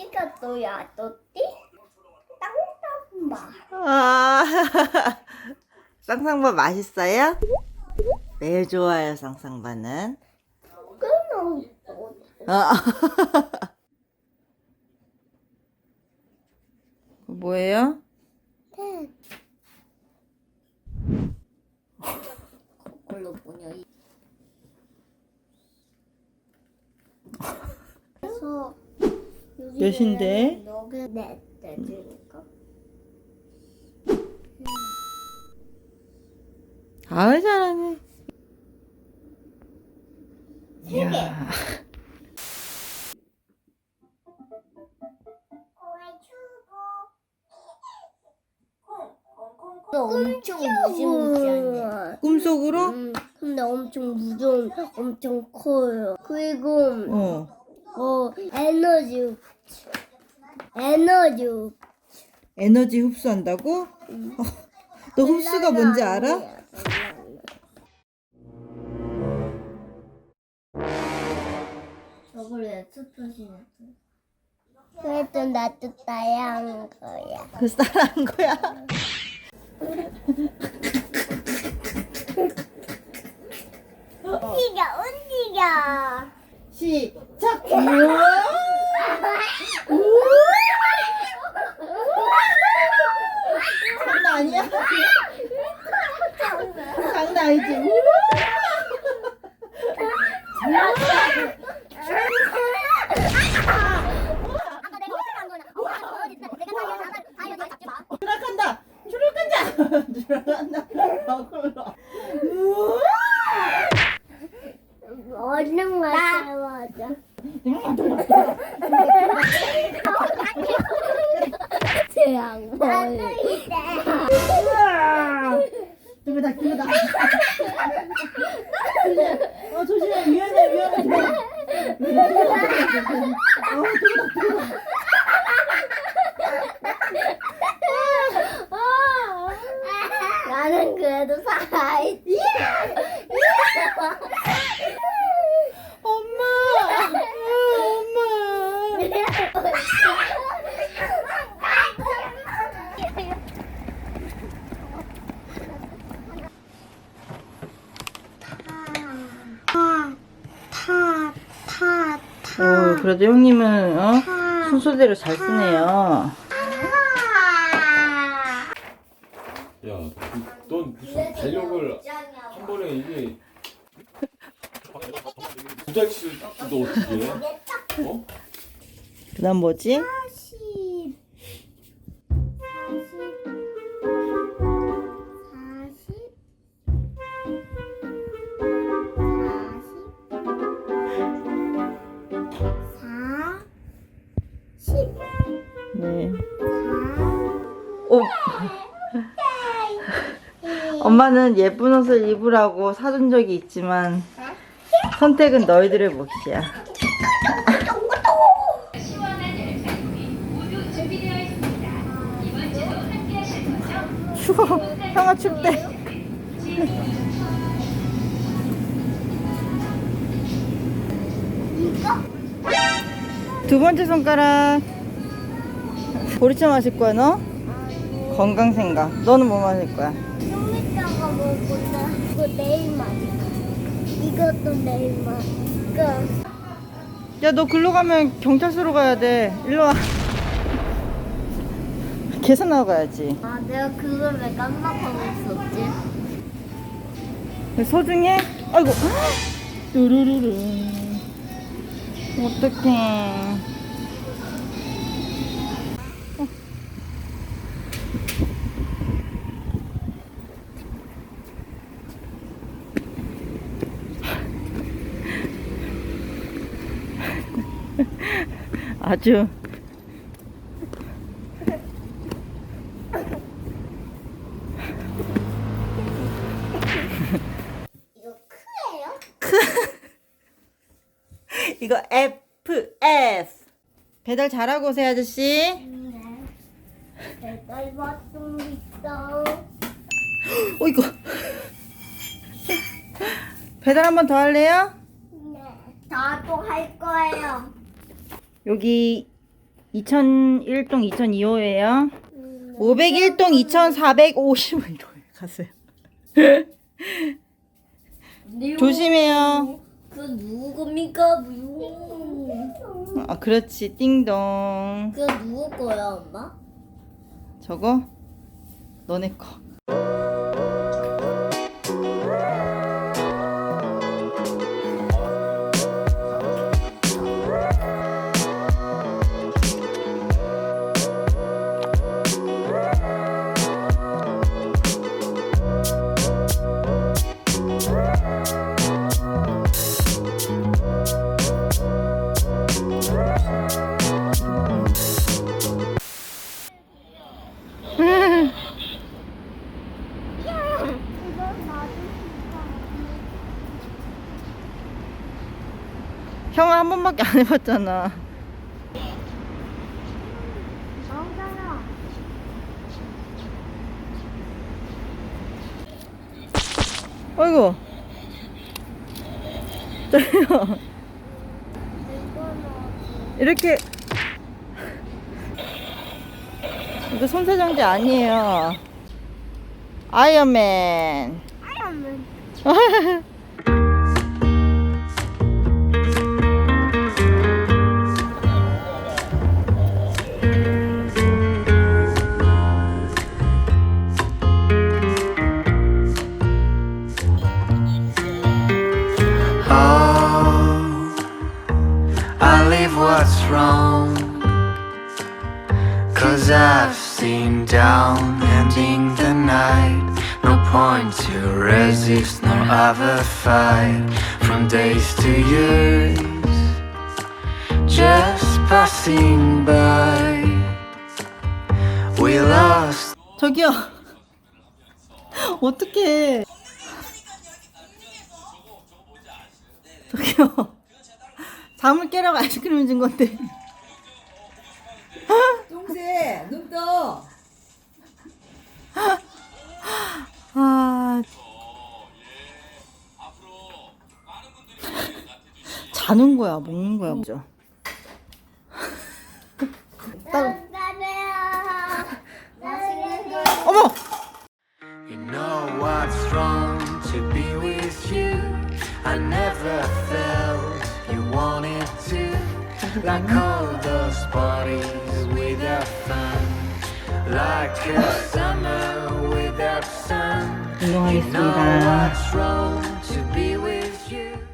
어디가 또 야도띠? 땅땅바. 아, 쌍쌍바 맛있어요? 매일 좋아요, 쌍쌍바는. 끊어. 어. 뭐예요? 그걸로 뭐냐? 이- 그래서 몇인데? 여기 넷 내주니까. 아유, 잘하네. 이야. 엄청 무시무시하네. 꿈속으로? 음, 근데 엄청 무서운, 엄청 커요. 그리고 어. 어 에너지 에너지 에너지 흡수한다고? 어, 너 흡수가 뭔지 알아? 저걸 왜 스프시네 그래도 나도 따야 한 거야. 그 쌀한 거야? 움직여 움직여 시작! 장난 아니야? 장난 아니지? 추락한다! 추락한다! 추락한다! 거꾸로. 얼른 맞아 맞아 두개다 두개다 어 조심해 위험해 위험해 어 나는 그래도 살아있지 엄마 엄마 어 그래도 형님은 어 순서대로 잘 쓰네요 야, 그, 넌 무슨 달력을 한 번에 이게 두 달씩 너 어떻게 해? 어? 그다음 뭐지? 네. 오. 엄마는 예쁜 옷을 입으라고 사준 적이 있지만 선택은 너희들의 몫이야. 추워. 형아 춥대. 두 번째 손가락. 보리차 마실 거야 너? 건강 생각. 너는 뭐 마실 거야? 좀 이따가 먹을래 이거 내일 마실까 이것도 내일 마실까 야 너 글로 가면 경찰서로 가야 돼. 일로 와. 계산하고 가야지. 아 내가 그걸 왜 깜빡하고 있었지? 소중해? 아이고. 뚜루루루. 어떡해. 아주 이거 크예요? 이거 FS. 배달 잘하고 오세요, 아저씨. 네 배달 왔습니다 어, 이거. 배달 한 번 더 할래요? 네 저도 할 거예요 여기 2001동 2002호예요. 501동 2450호 가세요. 조심해요. 그 누구 겁니까? 무. 아, 그렇지. 띵동. 그 누구 거야, 엄마? 저거 너네 거. 형아 한 번밖에 안 해봤잖아. 어이구. 저요. 이렇게 이거 손세정제 아니에요. 아이언맨. Oh, I leave what's wrong. Cause I've seen down ending the night. No point to resist, nor other fight. From days to years, just passing by. We lost. 저기요. 어떡해. 저기요. 잠을 깨라고 아이스크림 준 건데. 똥새 눈 떠. 아. 자는 거야, 먹는 거야, 그죠? 나래요. 맛있는 거. 어머! You know what's wrong to be with you. I never felt. like all those parties without fun, like a summer without sun. You know what's wrong to be with you.